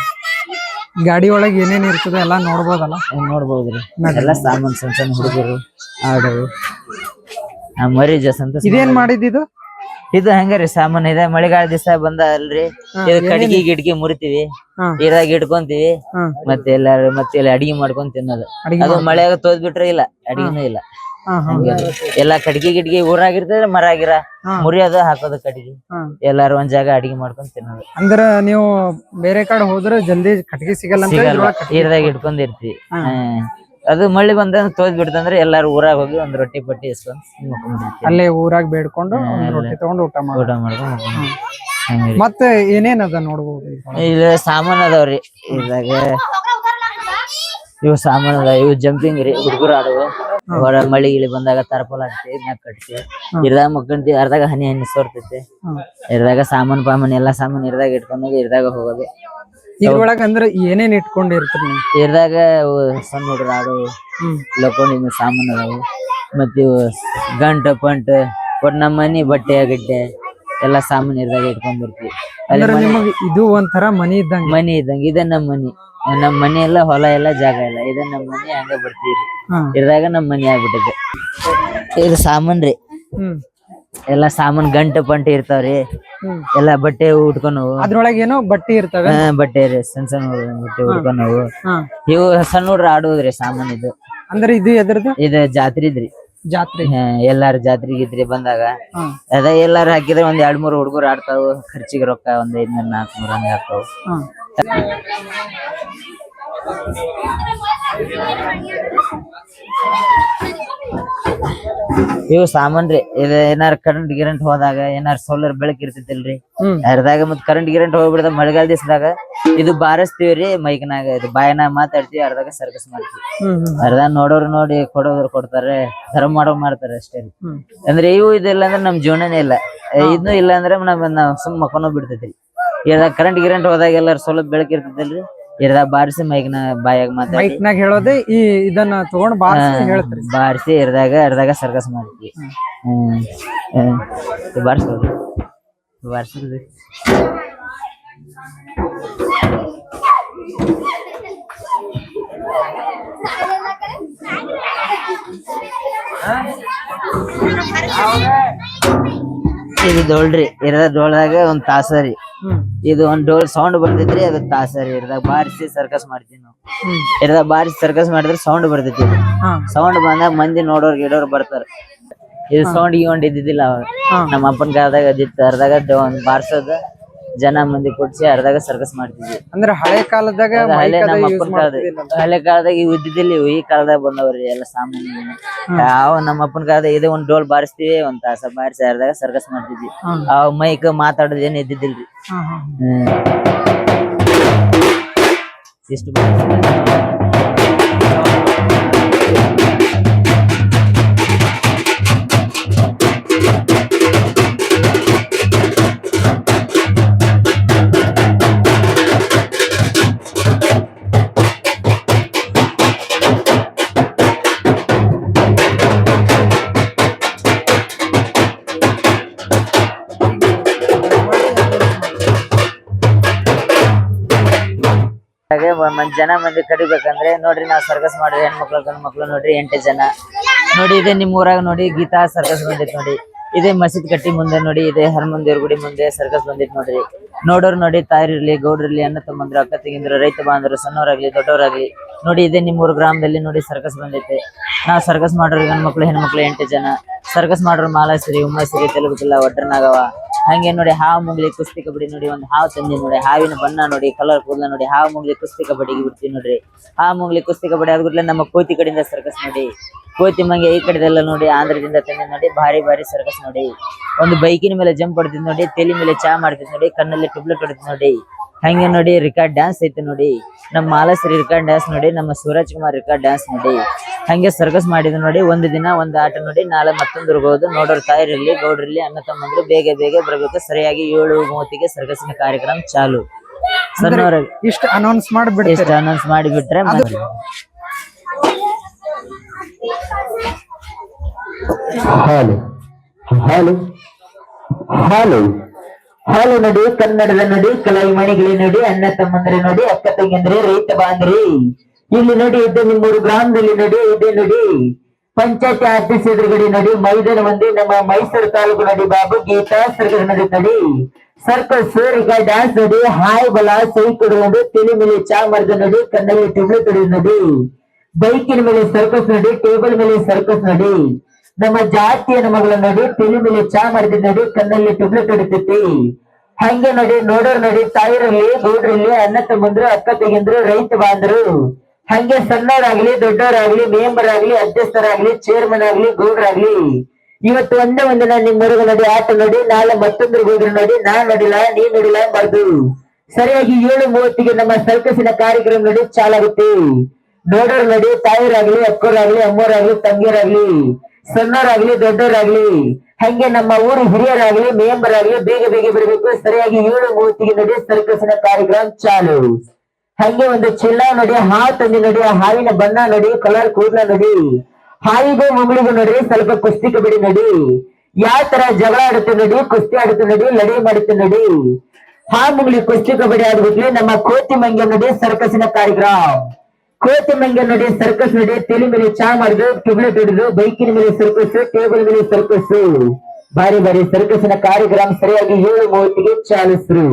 ಗಾಡಿ ಒಳಗೆ ಏನೇನ್ ಇರ್ತದ ಎಲ್ಲಾ ನೋಡ್ಬೋದಲ್ಲ? ನೋಡ್ಬೋದ್ರಿ? ಎಲ್ಲ ಸಾಮಾನ್ ಸಣ್ಣ ಸಣ್ಣ ಹುಡುಗರು ಆಡೋರು. ಆ ಮರಿ ಜಸ್ ಅಂತ ಇದೇನ್ ಮಾಡಿದ್ದು ಇದು? ಹಂಗಾರಿ ಸಾಮಾನ್ ಇದೆ? ಮಳೆಗಾಲ ದಿವಸ ಬಂದ ಅಲ್ರಿ ಇದು ಕಡ್ಗಿ ಗಿಡ್ಗಿ ಮುರಿತೀವಿ. ಹಾ. ಇದಾಗ ಇಟ್ಕೊಂತೀವಿ. ಮತ್ತೆ ಎಲ್ಲಾರು ಮತ್ತೆ ಅಡಿಗೆ ಮಾಡ್ಕೊಂಡ್ ತಿನ್ನೋದು. ಅದು ಮಳೆಯಾಗ ತೋದ್ ಬಿಟ್ರೆ ಇಲ್ಲ ಅಡಿಗೆನೂ ಇಲ್ಲ. ಎಲ್ಲಾ ಕಡ್ಗಿ ಗಿಡ್ಗಿ ಊರಾಗಿರ್ತದ್ರೆ ಮರ ಆಗಿರ ಹಾ. ಮುರಿಯೋದು ಹಾಕೋದು ಕಡ್ಗಿ. ಹಾ. ಎಲ್ಲಾರು ಒಂದ್ ಜಾಗ ಅಡಿಗೆ ಮಾಡ್ಕೊಂಡ್ ತಿನ್ನೋದು. ಅಂದ್ರ ನೀವು ಬೇರೆ ಕಡೆ ಹೋದ್ರೆ ಜಲ್ದಿ ಕಟ್ಗಿ ಸಿಗಲ್ಲ ಇದ್ರೊಳಗ್ ಇಟ್ಕೊಂಡಿರ್ತೀವಿ ಅದು ಮಳಿ ಬಂದ ತೋದ್ ಬಿಡ್ತಂದ್ರೆ ಎಲ್ಲಾರು ಊರಾಗ ಹೋಗಿ ಒಂದ್ ರೊಟ್ಟಿ ಪಟ್ಟಿ ಇಸ್ಕೊಂಡ್. ಅಲ್ಲೇ ಊರಾಗ ಬೇಡ್ಕೊಂಡು ರೊಟ್ಟಿ ತಗೊಂಡು ಊಟ ಮಾಡಿ ಊಟ ಮಾಡ್ಕೊಂಡು ಮತ್ತೆ ಏನೇನ್ ಅದ ನೋಡ್ಬೋದು ಇಲ್ಲ ಸಾಮಾನ್ ಅದಾವ್ರಿ ಇದ್ರಾಗ ಇವು ಸಾಮಾನ್ ಅದ ಇವು ಜಂಪಿಂಗ್ ರೀ ಹುಡುಗರು ಆಡುವ ಹೊರ ಮಳಿ ಗಿಳಿ ಬಂದಾಗ ತರಪಲ್ ಹಾಕ್ತಿವಿ ಮ್ಯಾಕ್ ಕಟ್ತಿ. ಇರ್ದಾಗ ಮಕ್ಕಂತೀವಿ ಅರ್ದಾಗ ಹನಿ ಹನಿ ಸೋರ್ತೈತಿ. ಇರ್ದಾಗ ಸಾಮಾನ್ ಪಾಮಾನ್ ಎಲ್ಲಾ ಸಾಮಾನ್ ಇರ್ದಾಗ ಇಟ್ಕೊಂಡು ಇರ್ದಾಗ ಹೋಗೋದು. ಇದ್ರೊಳಗ ಅಂದ್ರೆ ಏನೇನ್ ಇಟ್ಕೊಂಡಿರ್ತೀರಿ ನೀವು? ಇರ್ದಾಗ ಅವು ಸಣ್ಣ ಹುಡುಗರು ಆಡು ಹ್ಮ್. ಸಾಮಾನು ಅದಾವು. ಮತ್ತೆ ಇವು ಗಂಟ ಪಂಟ್ ಒಟ್ ನಮ್ಮ ಮನಿ ಬಟ್ಟೆ ಗಿಟ್ಟೆ ಎಲ್ಲಾ ಸಾಮಾನ್ ಇರ್ದಾಗ ಇಟ್ಕೊಂಡ್ ಬರ್ತೀವಿ. ಅಲ್ಲಿ ಅಂದ್ರೆ ಮನೆ- ನಿಮಗ್ ಇದು ಒಂಥರ ಮನಿ ಇದ್ದಂಗೆ. ಮನಿ ಇದ್ದಂಗೆ ಇದ ನಮ್ ಮನಿ. ನಮ್ ಮನಿ ಎಲ್ಲ ಹೊಲ ಎಲ್ಲ ಜಾಗ ಇಲ್ಲ ಇದ ನಮ್ಮ ಮನಿ ಹಂಗ ಬರ್ತೀವಿ. ಇದ್ರಾಗ ನಮ್ ಮನಿ ಆಗ್ಬಿಟ್ಟಿದೆ ಇದು ಸಾಮಾನ್ ರೀ. ಎಲ್ಲ ಸಾಮಾನ್ ಗಂಟು ಪಂಟ ಇರ್ತಾವ್ರಿ. ಎಲ್ಲ ಬಟ್ಟೆ ಉಟ್ಕೊಂಡು ಅದ್ರೊಳಗೆ ಏನೋ ಬಟ್ಟೆ ಇರ್ತವೆ. ಬಟ್ಟೆ ರೀ ಸಣ್ಣ ಸಣ್ಣ ಬಟ್ಟೆ ಉಟ್ಕೊನವು ಹಾ. ಇವು ಸಣ್ಣ ಹುಡ್ರ ಆಡೋದ್ರಿ ಸಾಮಾನ್ ಇದು. ಅಂದ್ರೆ ಇದು ಎದ್ರದ್ದು? ಇದು ಜಾತ್ರೆ ಇದ್ರಿ ಜಾತ್ರೆ. ಎಲ್ಲಾರ ಎಲ್ಲಾರು ಜಾತ್ರೆ ಗಿತ್ರಿ ಬಂದಾಗ. ಅದ ಎಲ್ಲಾರು ಹಾಕಿದ್ರೆ ಒಂದ್ ಎರಡ್ ಮೂರ್ ಹುಡುಗರು ಆಡ್ತಾವ. ಖರ್ಚಿಗೆ ರೊಕ್ಕ ಒಂದ್ ಐದ್ನೂರ್ ನಾಲ್ಕನೂರ್ ಹಂಗ ಹಾಕ್ತಾವು. ಹಾ. ಇವು ಸಾಮಾನ್ರಿ ಇದ ಏನಾರ ಕರೆಂಟ್ ಗಿರೆಂಟ್ ಹೋದಾಗ ಏನಾರ ಸೋಲಾರ್ ಬೆಳಕ್ ಇರ್ತೈತಿಲ್ರಿ. ಅರ್ದಾಗ ಮತ್ ಕರೆಂಟ್ ಗಿರೆಂಟ್ ಹೋಗ್ಬಿಡ್ದ ಮಳೆಗಾಲ ದಿವಸದಾಗ ಇದು ಬಾರಿಸ್ತೀವ್ರಿ ಮೈಕ್ನಾಗ ಇದು ಬಾಯನಾಗ ಮಾತಾಡ್ತೀವಿ ಅರ್ದಾಗ ಸರ್ಕಸ್ ಮಾಡ್ತೀವಿ. ಅರ್ಧ ನೋಡೋರು ನೋಡಿ ಕೊಡೋರು ಕೊಡ್ತಾರೆ ಧರ್ಮ ಮಾಡೋ ಮಾಡ್ತಾರೆ ಅಷ್ಟೇ ಅಂದ್ರೆ ಇವು ಇದಿಲ್ಲ ಅಂದ್ರೆ ನಮ್ ಜೀವನನೇ ಇಲ್ಲ. ಇದ್ನು ಇಲ್ಲ ಅಂದ್ರೆ ನಮ್ ನಾವ್ ಸುಮ್ ಇರ್ದಾಗ ಕರೆಂಟ್ ಗಿರೆಂಟ್ ಹೋದಾಗ ಎಲ್ಲಾರು ಸ್ವಲ್ಪ ಬೆಳಕ್ ಇರ್ತೈತಿಲ್ರಿ. ಇರ್ದಾಗ ಬಾರಿಸಿ ಮೈಕ್ನ ಬಾಯಾಗ ಮಾತಾಡಿ. ಮೈಕ್ನಾಗ ಹೇಳೋದೇ ಈ ಇದನ್ನ ತಗೊಂಡ್ ಬಾರ್ಸಿ ಹೇಳ್ತೀರಿ. ಬಾರಿಸಿ ಇರ್ದಾಗ ಇರದಾಗ ಸರ್ಕಸ್ ಮಾಡ್ತೀವಿ. ಹ್ಮ್ ಬಾರಿಸೋದು. ಬಾರಿಸೋದು. ಇದು ಡೋಳ್ರಿ ಇರದ ಡೋಲ್ದಾಗ ಒಂದ್ ತಾಸ ರೀ ಹ್ಮ್. ಇದು ಒಂದ್ ಡೋಲ್ ಸೌಂಡ್ ಬರ್ತೈತ್ರಿ ಅದಕ್ ತಾಸ ರೀ ಇರ್ದಾಗ ಬಾರಿಸಿ ಸರ್ಕಸ್ ಮಾಡ್ತೀವಿ ನಾವು. ಹ್ಮ್ ಇರ್ದಾಗ ಬಾರಿಸಿ ಸರ್ಕಸ್ ಮಾಡಿದ್ರೆ ಸೌಂಡ್ ಬರ್ತೈತಿ ಸೌಂಡ್ ಬಂದಾಗ ಮಂದಿ ನೋಡೋರ್ ಗಿಡೋರ್ ಬರ್ತಾರ. ಇದು ಸೌಂಡ್ ಗಿೌಂಡ್ ಇದ್ದಿದ್ದಿಲ್ಲ ಅವಾಗ. ನಮ್ಮ ಅಪ್ಪನ ಕಾಲದಾಗ ಅದಿತ್ತು ಅರ್ದಾಗ ಒಂದ್ ಬಾರ್ಸೋದ. ಜನ ಮಂದಿ ಕೊಡ್ಸಿ ಅರ್ಧಾಗ ಸರ್ಕಸ್ ಮಾಡ್ತಿದ್ವಿ. ಅಂದ್ರೆ ಹಳೆ ಕಾಲದಾಗ ಹಳೆ ನಮ್ಮ ಅಪ್ಪನ ಕಾಲದಾಗ. ಹಳೆ ಕಾಲದಾಗ ಇವು ಇದ್ದಿದ್ದಿಲ್ಲ ಇವು ಈ ಕಾಲದಾಗ ಬಂದವ್ರಿ ಎಲ್ಲ ಸಾಮಾನ್ಯ ಯಾವ ನಮ್ಮ ಅಪ್ಪನ ಕಾಲದಾಗ ಇದೇ ಒಂದ್ ಡೋಲ್ ಬಾರಿಸ್ತೀವಿ ಒಂದ್ ತಾಸ ಬಾರಿಸಿ ಅರ್ಧಾಗ ಸರ್ಕಸ್ ಮಾಡ್ತಿದ್ವಿ. ಅವ್ ಆ ಮೈಕ್ ಮಾತಾಡೋದ್ ಏನ್ ಇದ್ದಿದ್ದಿಲ್ರಿ. ಇಷ್ಟು ಜನ ಮಂದಿ ಕಡಿಬೇಕಂದ್ರೆ ನೋಡ್ರಿ ನಾವ್ ಸರ್ಕಸ್ ಮಾಡ್ರಿ ಹೆಣ್ಮಕ್ಳು ಗಂಡ್ ಮಕ್ಳು ನೋಡ್ರಿ ಎಂಟು ಜನ. ನೋಡಿ ಇದೆ ನಿಮ್ ಊರಾಗ ನೋಡಿ, ಗೀತಾ ಸರ್ಕಸ್ ಬಂದೈತ್ ನೋಡಿ. ಇದೇ ಮಸೀದ್ ಕಟ್ಟಿ ಮುಂದೆ ನೋಡಿ, ಇದೆ ಹನುಮನ್ ಗುಡಿ ಮುಂದೆ ಸರ್ಕಸ್ ಬಂದಿತ್ ನೋಡ್ರಿ. ನೋಡೋರ್ ನೋಡಿ ತಾಯಿರ್ಲಿ ಗೌಡ್ರಿರ್ಲಿ ಅಣ್ಣ ತಮ್ಮಂದ್ರು, ಅಕ್ಕ ತಂಗಿಂದ್ರು, ರೈತ ಬಾಂಧವರು ಸಣ್ಣವರಾಗ್ಲಿ, ದೊಡ್ಡವರಾಗ್ಲಿ, ನೋಡಿ ಇದೇ ನಿಮ್ಮೂರ್ ಗ್ರಾಮದಲ್ಲಿ ನೋಡಿ ಸರ್ಕಸ್ ಬಂದೈತೆ ನಾವ್ ಸರ್ಕಸ್ ಮಾಡೋರು ಗಂಡ್ ಮಕ್ಳು, ಹೆಣ್ಮಕ್ಳು ಎಂಟು ಜನ. ಸರ್ಕಸ್ ಮಾಡೋರು ಮಾಲಾಶ್ರೀ ತೆಲುಗು ಜಿಲ್ಲಾ ಒಡ್ರನಾಗವ ಹಂಗೆ ನೋಡಿ ಹಾವು ಮುಂಗ್ಲಿ, ಕುಸ್ತಿ ಕಬಡ್ಡಿ ನೋಡಿ, ಒಂದು ಹಾವು ತಂದಿ ನೋಡಿ, ಹಾವಿನ ಬಣ್ಣ ನೋಡಿ ಕಲರ್ ಕೂದಲ ನೋಡಿ, ಹಾವು ಮುಂಗ್ಲಿ, ಕುಸ್ತಿ ಕಬಡ್ಡಿಗೆ ಬಿಡ್ತೀವಿ ನೋಡ್ರಿ. ಹಾವು ಮುಂಗ್ಲಿ, ಕುಸ್ತಿ ಕಬಡ್ಡಿ ಆದ್ಬಿಟ್ಲೆ ನಮ್ಮ ಕೋತಿ ಕಡೆಯಿಂದ ಸರ್ಕಸ್ ನೋಡಿ. ಕೋತಿ ಮಂಗೆ ಈ ಕಡೆದೆಲ್ಲ ನೋಡಿ ಆಂಧ್ರದಿಂದ ತಂದೆ ನೋಡಿ ಭಾರಿ ಭಾರಿ ಸರ್ಕಸ್ ನೋಡಿ. ಒಂದು ಬೈಕಿನ ಮೇಲೆ ಜಂಪ್ ಹೊಡ್ತಿದ್ ನೋಡಿ ತಲೆ ಮೇಲೆ ಚಾ ಮಾಡ್ತಿದ್ ನೋಡಿ ಕಣ್ಣಲ್ಲಿ ಟುಬ್ಲೆಟ್ ಹೊಡಿದ್ ನೋಡಿ. ಹಂಗೆ ನೋಡಿ ರಿಕಾರ್ಡ್ ಡ್ಯಾನ್ಸ್ ಐತಿ ನೋಡಿ. ನಮ್ಮ ಮಾಲಶ್ರೀ ರಿಕಾರ್ಡ್ ಡ್ಯಾನ್ಸ್ ನೋಡಿ ನಮ್ಮ ಸೂರಜ್ ಕುಮಾರ್ ರಿಕಾರ್ಡ್ ಡ್ಯಾನ್ಸ್ ನೋಡಿ. ಹಂಗೆ ಸರ್ಕಸ್ ಮಾಡಿದ್ ನೋಡಿ ಒಂದು ದಿನ ಒಂದು ಆಟ ನೋಡಿ ನಾಳೆ ಮತ್ತೊಂದು ಇರ್ಬೋದು ನೋಡೋರ್ ತಾಯಿರಲಿ ಗೌಡ್ರಲ್ಲಿ ಅಣ್ಣ ತಮ್ಮಂದ್ರು ಬೇಗ ಬೇಗ ಬರಬೇಕು. ಸರಿಯಾಗಿ ಏಳು ಮೂವತ್ತಿಗೆ ಸರ್ಕಸ್ನ ಕಾರ್ಯಕ್ರಮ ಚಾಲು. ಸರ್ ಇಷ್ಟು ಅನೌನ್ಸ್ ಮಾಡಿಬಿಟ್ಟು ಇಷ್ಟು ಅನೌನ್ಸ್ ಮಾಡಿಬಿಟ್ರೆ ಹಾಲು. ಹಾಲು. ಹಾಲು. ಹಾಲು ನಡಿ, ಕನ್ನಡದ ನಡಿ ಕಲಾವಿಮಣಿಗಳೇ ನಡಿ, ಅಣ್ಣ ತಮ್ಮಂದ್ರೆ ನಡಿ, ಅಕ್ಕ ತಂಗಿಯಂದ್ರೆ, ರೈತ ಬಾಂದ್ರಿ. ಇಲ್ಲಿ ನಡಿ, ಇದ್ದ ನಿಮ್ಮೂರು ಗ್ರಾಮದಲ್ಲಿ ನಡಿ, ಇದೆ ನಡಿ. ಪಂಚಾಯತಿ ಆಫೀಸ್ ಎದುರುಗಡೆ ನಡಿ, ಮೈದಾನ ಮಂದಿ ನಮ್ಮ ಮೈಸೂರು ತಾಲೂಕು ನಡಿ ಬಾಬು, ಗೀತಾ ಸರ್ಕಸ್ ನಡಿ ನಡಿ ಸರ್ಕಲ್ ಈಗ ಡ್ಯಾನ್ಸ್ ನಡಿ, ಹಾಯ್ ಬಲ, ಸೈ ಕೊಡುವುದು ತಿಳಿ ಮೇಲೆ ಚಾ ಮರದ ನಡಿ, ಕಣ್ಣಲ್ಲಿ ತಿಳಿ ತೊಡಿ ನಡಿ. ಬೈಕಿನ ಮೇಲೆ ಸರ್ಕಸ್ ನಡಿ, ಟೇಬಲ್ ಮೇಲೆ ಸರ್ಕಸ್ ನೋಡಿ. ನಮ್ಮ ಜಾತಿಯ ಮಗಳ ನೋಡಿ ತಿಳಿ ಮೇಲೆ ಚಾ ಮಾಡಿದ ನೋಡಿ ಕಣ್ಣಲ್ಲಿ ಟುಬ್ಲೆ ಹಂಗೆ ನಡಿ, ನೋಡೋರ್ ನಡಿ, ತಾಯಿರಲ್ಲಿ ಗೌಡ್ರಲ್ಲಿ ಅಣ್ಣ ತಮ್ಮಂದ್ರು, ಅಕ್ಕ ತೆಗೆಂದ್ರು, ರೈತ ಬಾಂಧರು ಹಂಗೆ ಸಣ್ಣವರಾಗ್ಲಿ, ದೊಡ್ಡವರಾಗ್ಲಿ ಮೆಂಬರ್ ಆಗ್ಲಿ ಅಧ್ಯಕ್ಷರಾಗ್ಲಿ ಚೇರ್ಮನ್ ಆಗ್ಲಿ. ಗೌಡ್ರಾಗ್ಲಿ ಇವತ್ತು ಒಂದೇ ನಿಮ್ಮ ಮರುಗ ನಡಿ, ಆಟ ನೋಡಿ, ನಾಳೆ ಮತ್ತೊಂದ್ರು ಗೌಡ್ರು ನೋಡಿ, ನಾನ್ ನೋಡಿಲ್ಲ ನೀ ನೋಡಿಲ್ಲ ಬರ್ದು ಸರಿಯಾಗಿ ಏಳು ಮೂವತ್ತಿಗೆ ನಮ್ಮ ಸರ್ಕಸಿನ ಕಾರ್ಯಕ್ರಮ ನೋಡಿ ಚಾಲಾಗುತ್ತೆ. ನೋಡೋರ್ ನಡಿ, ತಾಯಿರಾಗ್ಲಿ, ಅಕ್ಕರಾಗ್ಲಿ, ಅಮ್ಮೋರಾಗ್ಲಿ, ತಂಗಿಯರಾಗ್ಲಿ. ಸಣ್ಣವರಾಗ್ಲಿ ದೊಡ್ಡವರಾಗ್ಲಿ ಹಂಗೆ ನಮ್ಮ ಊರು ಹಿರಿಯರಾಗ್ಲಿ ಮೇಂಬರ್ ಆಗ್ಲಿ ಬೇಗ ಬೇಗ ಬರಬೇಕು, ಸರಿಯಾಗಿ ಏಳು ಮೂವತ್ತಿಗೆ ನಡೆಯ ಸರ್ಕಸಿನ ಕಾರ್ಯಕ್ರಮ ಚಾಲು. ಹಂಗೆ ಒಂದು ಚಿಲ್ಲ ನಡಿ ಹಾ ತಂದಿ ನಡಿ ಹಾವಿನ ಬಣ್ಣ ನಡಿ, ಕಲರ್ ಕೂದಲ ನಡಿ, ಹಾವಿಗೂ ಮುಂಗಳಿಗೂ ನಡಿ ಸ್ವಲ್ಪ ಕುಸ್ತಿ ಕಬಡ್ಡಿ ನಡಿ. ಯಾವ ತರ ಜಗಳ ಆಡುತ್ತೆ ನಡಿ, ಕುಸ್ತಿ ಆಡುತ್ತೆ ನಡಿ, ಲಡಿ ಮಾಡುತ್ತೆ ನಡಿ. ಹಾ, ಮುಂಗ್ಳಿ ಕುಸ್ತಿ ಕಬಡ್ಡಿ ಆಡ್ಬಿಟ್ಲಿ, ನಮ್ಮ ಕೋತಿ ಮಂಗೆ ನಡಿ ಸರ್ಕಸಿನ ಕಾರ್ಯಕ್ರಮ. ಕೋತಿ ಮಂಗೆ ನೋಡಿ ಸರ್ಕಸ್ ನೋಡಿ ತಲೆ ಮೇಲೆ ಚಾ ಮಾಡಿದ್ರು ಟಿಬ್ಲೆಟ್ ಹಿಡಿದ್ರು ಬೈಕಿನ ಮೇಲೆ ಸರ್ಕಸ್ ಟೇಬಲ್ ಮೇಲೆ ಸರ್ಕಸ್ ಬಾರಿ ಬಾರಿ ಸರ್ಕಸ್ನ ಕಾರ್ಯಕ್ರಮ ಸರಿಯಾಗಿ ಏಳು ಮೂವತ್ತಿಗೆ ಚಾಲಿಸ್ರು.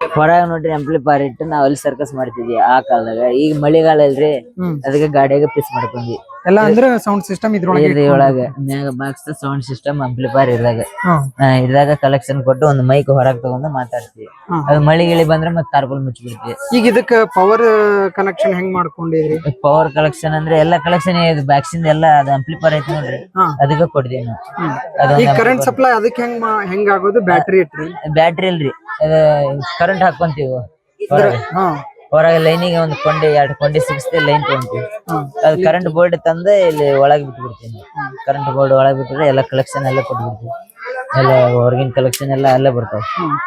ಹೊರಗ ನೋಡ್ರಿ ಅಂಪ್ಲಿಫೈರ್ ಇಟ್ಟು ನಾವ್ ಅಲ್ಲಿ ಸರ್ಕಸ್ ಮಾಡ್ತಿದ್ವಿ ಆ ಕಾಲದಾಗ. ಈಗ ಮಳೆಗಾಲ ಅಲ್ರಿ ಅದಕ್ಕೆ ಗಾಡಿಯಾಗ ಪಿಸ್ ಮಾಡ್ಕೊಂಡ್ವಿ. ಎಲ್ಲ ಅಂದ್ರೆ ಸೌಂಡ್ ಸಿಸ್ಟಮ್ ಇದ್ರೊಳಗೆ ಮ್ಯಾಗ ಬಾಕ್ಸ್ ಸೌಂಡ್ ಸಿಸ್ಟಮ್ ಅಂಪ್ಲಿಫೈರ್ ಇದ್ರಾಗ. ಇದ್ರಾಗ ಕಲೆಕ್ಷನ್ ಕೊಟ್ಟು ಒಂದು ಮೈಕ್ ಹೊರಗ್ ತಗೊಂಡು ಮಾತಾಡ್ತೀವಿ. ಅದು ಮಳಿ ಗಿಳಿ ಬಂದ್ರೆ ಮತ್ತೆ ತಾರ್ಪಲ್ ಮುಚ್ಚಿಬಿಡ್ತೀವಿ. ಈಗ ಇದಕ್ಕೆ ಪವರ್ ಕನೆಕ್ಷನ್ ಹೆಂಗ್ ಮಾಡ್ಕೊಂಡಿದ್ರಿ? ಪವರ್ ಕಲೆಕ್ಷನ್ ಅಂದ್ರೆ ಎಲ್ಲಾ ಕಲೆಕ್ಷನ್ ಇದು ಬ್ಯಾಕ್ಸಿಂದ ಎಲ್ಲ ಅದು ಅಂಪ್ಲಿಫೈರ್ ಐತಿ ನೋಡ್ರಿ. ಅದಕ್ಕೆ ಕೊಡ್ತೀವಿ ನಾವು. ಕರೆಂಟ್ ಸಪ್ಲೈ ಅದಕ್ಕೆ ಹೆಂಗ್ ಹೆಂಗ್ ಆಗೋದು? ಬ್ಯಾಟ್ರಿ ಇಟ್ರಿ. ಬ್ಯಾಟ್ರಿ ಇಲ್ರಿ. ಕರೆಂಟ್ ಹಾಕೊಂತೀವಿ ಹಾ. ಹೊರಗೆ ಲೈನಿಗೆ ಒಂದು ಕೊಂಡಿ ಎರಡು ಕೊಂಡಿ ಸಿಗಿಸ್ತೀವಿ ಲೈನ್ ತಗೊಂತೀವಿ ಅದು ಕರೆಂಟ್ ಬೋರ್ಡ್ ತಂದು ಇಲ್ಲಿ ಒಳಗೆ ಬಿಟ್ಬಿಡ್ತೀನಿ. ಕರೆಂಟ್ ಬೋರ್ಡ್ ಒಳಗೆ ಬಿಟ್ಟರೆ ಎಲ್ಲ ಕಲೆಕ್ಷನ್ ಎಲ್ಲ ಕೊಟ್ಬಿಡ್ತೀವಿ. ಎಲ್ಲ ಹೊರಗಿನ ಕಲೆಕ್ಷನ್ ಎಲ್ಲ ಅಲ್ಲೇ ಬರ್ತಾವೆ.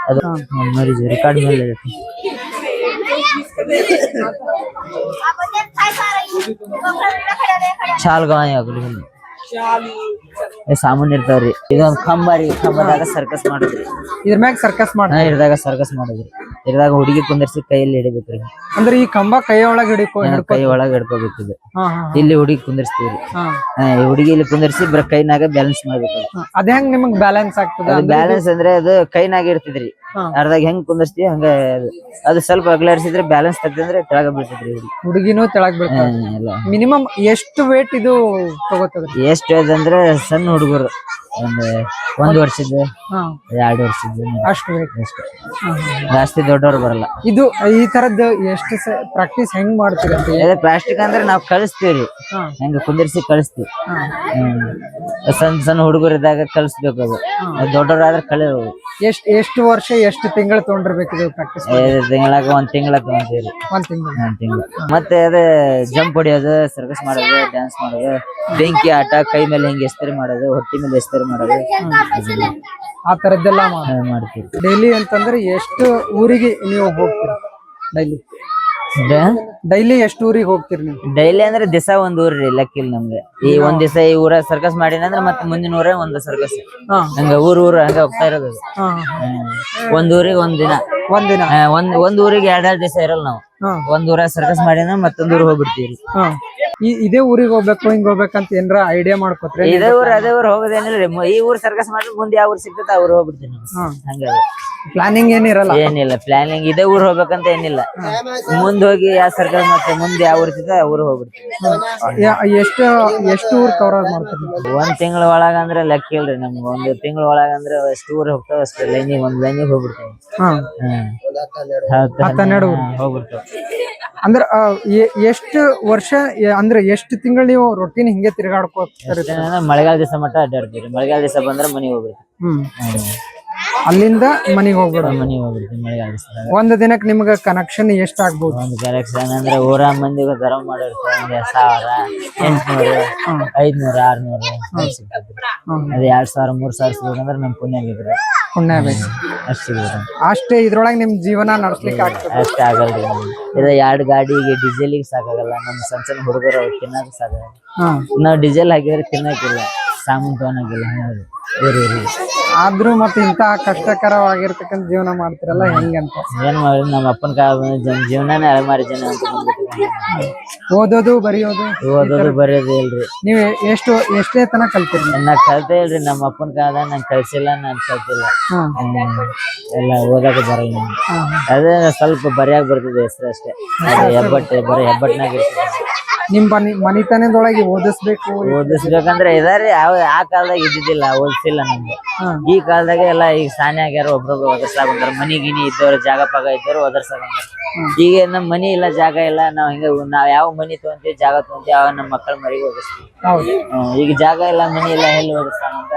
ಅದು ನೋಡಿ ರೆಕಾರ್ಡ್ ಮೇಲೆ ಇರುತ್ತೆ. ಸಾಮಾನ್ ಇರ್ತಾವ್ರಿ ಇದೊಂದ್ ಕಂಬ ರೀ ಕಂಬದಾಗ ಸರ್ಕಸ್ ಮಾಡಿದ್ರಿ. ಇದ್ರ ಮ್ಯಾಗ ಸರ್ಕಸ್ ಮಾಡ ಇರ್ದಾಗ ಸರ್ಕಸ್ ಮಾಡಿದ್ರಿ. ಇರ್ದಾಗ ಹುಡುಗಿ ಕುಂದರ್ಸಿ ಕೈಯಲ್ಲಿ ಹಿಡಿಬೇಕ್ರಿ. ಅಂದ್ರೆ ಈ ಕಂಬ ಕೈ ಒಳಗ್ ಹಿಡಿಕೊ ಕೈ ಒಳಗೆ ಹಿಡ್ಕೋಬೇಕು ಇದು. ಇಲ್ಲಿ ಹುಡುಗಿ ಕುಂದರ್ಸ್ತೀವ್ರಿ. ಈ ಹುಡುಗಿ ಇಲ್ಲಿ ಕುಂದರ್ಸಿ ಬರ ಕೈನಾಗ ಬ್ಯಾಲೆನ್ಸ್ ಮಾಡ್ಬೇಕು. ಅದ ಹೆಂಗ್ ನಿಮಗ್ ಬ್ಯಾಲೆನ್ಸ್ ಆಗ್ತದ? ಬ್ಯಾಲೆನ್ಸ್ ಅಂದ್ರೆ ಅದು ಕೈನಾಗ ಇರ್ತಿದ್ರಿ. ಅರ್ಧಾಗ ಹೆಂಗ್ ಕುಂದರ್ಸ್ತೀವಿ ಹಂಗ ಅದು- ಸ್ವಲ್ಪ ಅಗಲಾಡಿಸಿದ್ರೆ ಬ್ಯಾಲೆನ್ಸ್ ತಗ್ದಂದ್ರೆ ಕೆಳಗ ಬೀಳ್ತದ್ರಿ ಹುಡುಗಿ. ಹುಡುಗಿನೂ ತೆಳಗ್ ಎಲ್ಲ. ಮಿನಿಮಮ್ ಎಷ್ಟು ವೇಟ್ ಇದು ತಗೋತದ್ರಿ? ಎಷ್ಟು ಅಂದ್ರೆ ಸಣ್ಣ ಹುಡುಗರು. ಒಂದ್ ಒಂದ್ ವರ್ಷದ ಹಾ. ಎರಡು ವರ್ಷದ ಅಷ್ಟು ಬೇಕು. ಅಷ್ಟೇ. ಜಾಸ್ತಿ ದೊಡ್ಡವ್ರು ಬರಲ್ಲ. ಇದು ಈ ತರದ್ದು ಎಷ್ಟು ಪ್ರಾಕ್ಟೀಸ್ ಹೆಂಗ್ ಮಾಡ್ತೀರಿ ಅಂತ ಹೇಳಿ? ಅದೇ ಪ್ಲಾಸ್ಟಿಕ್ ಅಂದ್ರೆ ನಾವ್ ಕಳಿಸ್ತೀವ್ರಿ. ಹೆಂಗ ಕುಂದಿರ್ಸಿ ಕಳಿಸ್ತೀವಿ. ಹ್ಮ್. ಸಣ್ಣ ಸಣ್ಣ ಹುಡುಗರು ಇದ್ದಾಗ ಕಲಿಸ್ಬೇಕು ಅದು. ದೊಡ್ಡವ್ರಾದ್ರೆ ಕಳಿ ಎಷ್ಟ್ ಎಷ್ಟು ವರ್ಷ ಎಷ್ಟು ತಿಂಗಳು ತೊಗೊಂಡಿರ್ಬೇಕು ಇದು ಪ್ರಾಕ್ಟೀಸ್ ತಿಂಗಳಾಗ ಒಂದ್ ತಿಂಗಳ ತಗೊಂತೀವ್ರಿ. ಒಂದ್ ತಿಂಗಳು. ಒಂದ್ ತಿಂಗಳು. ಮತ್ತೆ ಅದೇ ಜಂಪ್ ಹೊಡಿಯೋದು ಸರ್ಕಸ್ ಮಾಡೋದು ಡ್ಯಾನ್ಸ್ ಮಾಡೋದು ಬೆಂಕಿ ಆಟ ಕೈ ಮೇಲೆ ಹಿಂಗೆ ಎಸ್ತರಿ ಮಾಡೋದು ಹೊಟ್ಟಿ ಮೇಲೆ ಎಸ್ತರಿ ಮಾಡೋದು? ಆ ತರದ್ದೆಲ್ಲ ಮಾಡಿ ಮಾಡ್ತೀವಿ. ಡೈಲಿ ಅಂತಂದ್ರೆ ಎಷ್ಟು ಊರಿಗೆ ನೀವು ಹೋಗ್ತೀರಿ? ಡೈಲಿ. ಡೈಲಿ ಎಷ್ಟು ಊರಿಗೆ ಹೋಗ್ತೀರಿ ನೀವು? ಡೈಲಿ ಅಂದ್ರೆ ದಿವಸ ಒಂದ್ ಊರ್ ರೀ ಲೆಕ್ಕಿಲ್ಲ ನಮ್ಗೆ. ಈ ಒಂದ್ ದಿವಸ ಈ ಊರ ಸರ್ಕಸ್ ಮಾಡಿನ ಅಂದ್ರೆ ಮತ್ತೆ ಮುಂದಿನ ಊರೇ ಒಂದ್ ಸರ್ಕಸ್. ಹಂಗ ಊರ್ ಊರ ಹಂಗ ಹೋಗ್ತಾ ಇರೋದು. ಒಂದ್ ಊರಿಗೆ ಒಂದ್ ದಿನ. ಒಂದಿನ ಆ, ಒಂದ್ ಒಂದ್ ಊರಿಗೆ ಎರಡೆರಡು ದಿವಸ ಇರಲ್ಲ ನಾವು. ಒಂದ್ ಊರ ಸರ್ಕಸ್ ಮಾಡಿನ ಮತ್ತೊಂದ್ ಊರ್ ಹೋಗ್ಬಿಡ್ತೀವಿ ಹಾ. ಈ ಇದೇ ಊರಿಗೆ ಹೋಗ್ಬೇಕು ಹಿಂಗ್ ಹೋಗ್ಬೇಕಂತ ಏನಾರ ಐಡಿಯಾ ಮಾಡ್ಕೋತ್ರಿ ಇದೇ ಊರ್ ಅದೇ ಊರ್ ಹೋಗೋದೇನಿಲ್ಲ ಈ ಊರ್ ಸರ್ಕಸ್ ಮಾಡಿ ಮುಂದೆ ಯಾವ ಊರ್ ಸಿಗ್ತೈತೆ ಆ ಊರ್ ಹೋಗ್ಬಿಡ್ತೀವಿ ನಾವು ಹಾ. ಹಂಗ ಪ್ಲಾನಿಂಗ್ ಏನಿರಲ್ಲ? ಏನಿಲ್ಲ ಪ್ಲಾನಿಂಗ್ ಇದೇ ಊರ್ ಹೋಗ್ಬೇಕಂತ ಏನಿಲ್ಲ. ಮುಂದ್ ಹೋಗಿ ಯಾವ ಸರ್ಕಸ್ ಮತ್ತೆ ಮುಂದೆ ಯಾವ ಊರ್ ಸಿಗ್ತದೆ ಆ ಊರ್ ಹೋಗ್ಬಿಡ್ತೀನಿ. ಎಷ್ಟು ಎಷ್ಟು ಊರ್ ಕವರ್ ಮಾಡ್ತೀರಿ? ನೀವು? ಒಂದ್ ತಿಂಗಳ ಒಳಗ ಅಂದ್ರೆ ಲೆಕ್ಕ ಇಲ್ರಿ ನಮ್ಗೆ. ಒಂದ್ ತಿಂಗಳ ಒಳಗ ಅಂದ್ರೆ ಎಷ್ಟು ಊರ್ ಹೋಗ್ತಾವ ಅಷ್ಟು ಲೈನಿಗೆ ಒಂದ್ ಲೈನಿಗೆ ಹೋಗ್ಬಿಡ್ತೀನಿ. ಹೋಗ್ಬಿಡ್ತಾವ. ಅಂದ್ರ ಎಷ್ಟು ವರ್ಷ ಅಂದ್ರೆ ಎಷ್ಟು ತಿಂಗಳು ನೀವು ರೊಟ್ಟಿನ ಹಿಂಗೆ ತಿರ್ಗಾಡ್ಕೋತೀರಿ ಮಳೆಗಾಲ ದಿವಸ ಮಟ್ಟ ಅಡ್ಡಾಡ್ತೀರಿ ಮಳೆಗಾಲ ದಿವಸ ಬಂದ್ರೆ ಮನೆಗೆ ಹೋಗ್ಬಿಡ್ತೀವಿ ಹ್ಮ್. ಅಲ್ಲಿಂದ ಮನೆಗೆ ಹೋಗ್ಬಿಡ. ಮನೆಗೆ ಹೋಗ್ಬಿಡ್ತೀವಿ ಮಳೆಗಾಲ ದಿವಸ. ಒಂದ್ ದಿನಕ್ಕೆ ನಿಮ್ಗೆ ಕನೆಕ್ಷನ್ ಎಷ್ಟು ಆಗ್ಬೋದು? ಒಂದು ಕನೆಕ್ಷನ್ ಅಂದ್ರೆ ಊರ ಮಂದಿಗೆ ಗರಂ ಮಾಡಿರ್ತಾರೆ. ಒಂದು ಸಾವಿರ ಎಂಟ್ನೂರು ಐದ್ನೂರು ಆರ್ನೂರು ಸಿಗ್ತೈತ್ರಿ. ಅದ್ ಎರಡ್ ಸಾವಿರ ಮೂರ್ ಸಾವಿರ ಸಿಗ್ಬೇಕಂದ್ರೆ ನಮ್ ಪುಣ್ಯ ಬೇಕ್ರಿ ಪುಣ್ಯ ಬೇಕು. ಅಷ್ಟ್ ಅಷ್ಟೇ ಇದ್ರೊಳಗೆ ನಿಮ್ ಜೀವನ ನಡೆಸ್ಲಿಕ್ಕೆ ಆಗ್ತದೆ. ಅಷ್ಟೇ ಆಗಲ್ರಿ ನಮ್ಗೆ. ಇದು ಎರಡು ಗಾಡಿಗೆ ಡೀಸೆಲಿಗೆ ಸಾಕಾಗಲ್ಲ. ನಮ್ ಸಣ್ಣ ಸಣ್ಣ ಹುಡುಗರು ತಿನ್ನಕ್ ಸಾಕಾಗಲ್ಲ. ಹಾ. ನಾವ್ ಡೀಸೆಲ್ ಹಾಕಿದ್ರೆ ತಿನ್ನಕ್ಕಿಲ್ಲ. ಸಾಮಾನು ತಗೊಳಕಿಲ್ಲ ಹಂಗಾಗಿ ಬೇರೆ ಬೇರೆ. ಆದ್ರೂ ಮತ್ತೆ ಇಂತಹ ಕಷ್ಟಕರವಾಗಿರ್ತಕ್ಕಂಥ ಜೀವನ ಮಾಡ್ತಿರಲ್ಲ ಹೆಂಗಂತ? ಏನ್ ಮಾಡಿ ನಮ್ಮ ಅಪ್ಪನ ಕಾಲ ಜೀವನನೇ ಅಳಮಾರಿ ಜನ ಅಂತ. ಓದೋದು ಬರೆಯೋದು? ಓದೋದು ಬರೆಯೋದು ಇಲ್ರಿ. ನೀವು ಎಷ್ಟು ಎಷ್ಟೇ ತನಕ ಕಲ್ತಿರಿ ನಾ ಕಲ್ತೇ ಇಲ್ರಿ ನಮ್ಮ ಅಪ್ಪನ ಕಾಲ ನಾನ್ ಕಲ್ಸಿಲ್ಲ ನಾನ್ ಕಲ್ತಿಲ್ಲ. ಹಾ. ಹ್ಮ್. ಎಲ್ಲ ಓದಕ್ಕೆ ಬರಲ್ಲ. ಅದೇ ಸ್ವಲ್ಪ ಬರೆಯಾಗ್ ಬರ್ತದೆ ಹೆಸರು ಅಷ್ಟೇ. ಅದೇ ಹೆಬ್ಬಟ್ಟು ಬರೀ ಹೆಬ್ಬಟ್ನಾಗ ಇರ್ತದೆ ನಿಮ್ ಮನಿ ಮನಿತನದೊಳಗೆ ಓದಿಸ್ಬೇಕು. ಓದಿಸ್ಬೇಕಂದ್ರೆ ಇದಾರೆ ಯಾವ ಆ ಕಾಲದಾಗ ಇದ್ದಿದ್ದಿಲ್ಲ ಓದಿಸಿಲ್ಲ ನಮ್ಗೆ. ಈ ಕಾಲದಾಗ ಎಲ್ಲ ಈಗ ಸಾನೆ ಆಗ್ಯಾರ ಒಬ್ರೊಬ್ರು ಒದರ್ಸಾಕ ಬಂದಾರ ಮನಿ ಗಿನಿ ಇದ್ದವ್ರು ಜಾಗ ಪಾಗ ಇದ್ದವ್ರು ಒದರ್ಸಾಕ ಬಂದಾರ ಈಗ ನಮ್ ಮನಿ ಇಲ್ಲ ಜಾಗ ಇಲ್ಲ ನಾವ್ ಹಿಂಗ ನಾವ್ ಯಾವ ಮನಿ ತಗೊಂತೀವಿ ಜಾಗ ತಗೊಂತೀವಿ ಅವಾಗ ನಮ್ ಮಕ್ಕಳ ಮರಿಗೆ ಓದಿಸ್ತೀವಿ. ಈಗ ಜಾಗ ಇಲ್ಲ ಮನಿ ಇಲ್ಲ ಎಲ್ಲಿ ಓದಿಸ್ತಾನಂತ